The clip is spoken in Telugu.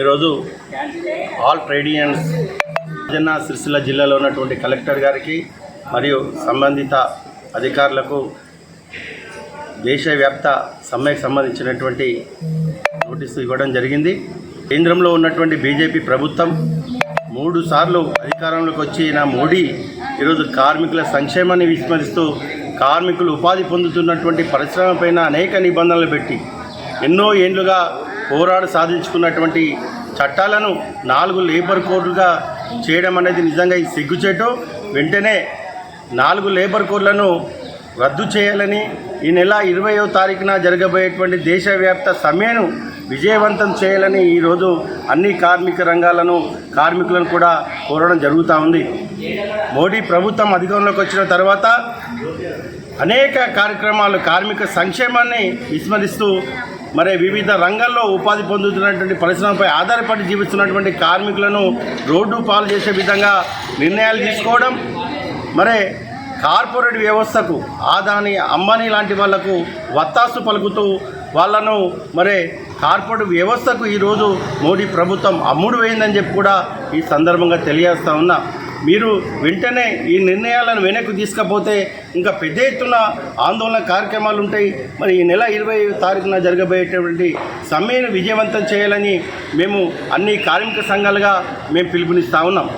ఈరోజు ఆల్ ట్రేడ్ యూనియన్స్ జన సిరిసిల్ల జిల్లాలో ఉన్నటువంటి కలెక్టర్ గారికి మరియు సంబంధిత అధికారులకు దేశవ్యాప్త సమ్మెకు సంబంధించినటువంటి నోటీసు ఇవ్వడం జరిగింది. కేంద్రంలో ఉన్నటువంటి బీజేపీ ప్రభుత్వం మూడు సార్లు అధికారంలోకి వచ్చిన మోడీ ఈరోజు కార్మికుల సంక్షేమాన్ని విస్మరిస్తూ కార్మికులు ఉపాధి పొందుతున్నటువంటి పరిశ్రమ పైన అనేక నిబంధనలు పెట్టి ఎన్నో ఏండ్లుగా పోరాడు సాధించుకున్నటువంటి చట్టాలను నాలుగు లేబర్ కోడ్లుగా చేయడం అనేది నిజంగా ఈ సిగ్గుచేటు. వెంటనే నాలుగు లేబర్ కోడ్లను రద్దు చేయాలని ఈ నెల ఇరవయో తారీఖున జరగబోయేటువంటి దేశవ్యాప్త సమ్మెను విజయవంతం చేయాలని ఈరోజు అన్ని కార్మిక రంగాలను కార్మికులను కూడా కోరడం జరుగుతూ ఉంది. మోడీ ప్రభుత్వం అధికారంలోకి వచ్చిన తర్వాత అనేక కార్యక్రమాలు కార్మిక సంక్షేమాన్ని విస్మరిస్తూ మరి వివిధ రంగాల్లో ఉపాధి పొందుతున్నటువంటి పరిశ్రమపై ఆధారపడి జీవిస్తున్నటువంటి కార్మికులను రోడ్డు పాలు చేసే విధంగా నిర్ణయాలు తీసుకోవడం మరి కార్పొరేట్ వ్యవస్థకు ఆదాని అంబానీ లాంటి వాళ్ళకు వత్తాసు పలుకుతూ వాళ్ళను మరి కార్పొరేట్ వ్యవస్థకు ఈరోజు మోడీ ప్రభుత్వం అమ్ముడు వేయిందని చెప్పి కూడా ఈ సందర్భంగా తెలియజేస్తా ఉన్నా. మీరు వెంటనే ఈ నిర్ణయాలను వెనక్కి తీసుకపోతే ఇంకా పెద్ద ఎత్తున ఆందోళన కార్యక్రమాలు ఉంటాయి. మరి ఈ నెల ఇరవై తారీఖున జరగబోయేటటువంటి సమ్మెను విజయవంతం చేయాలని మేము అన్ని కార్మిక సంఘాలుగా మేము పిలుపునిస్తా ఉన్నాం.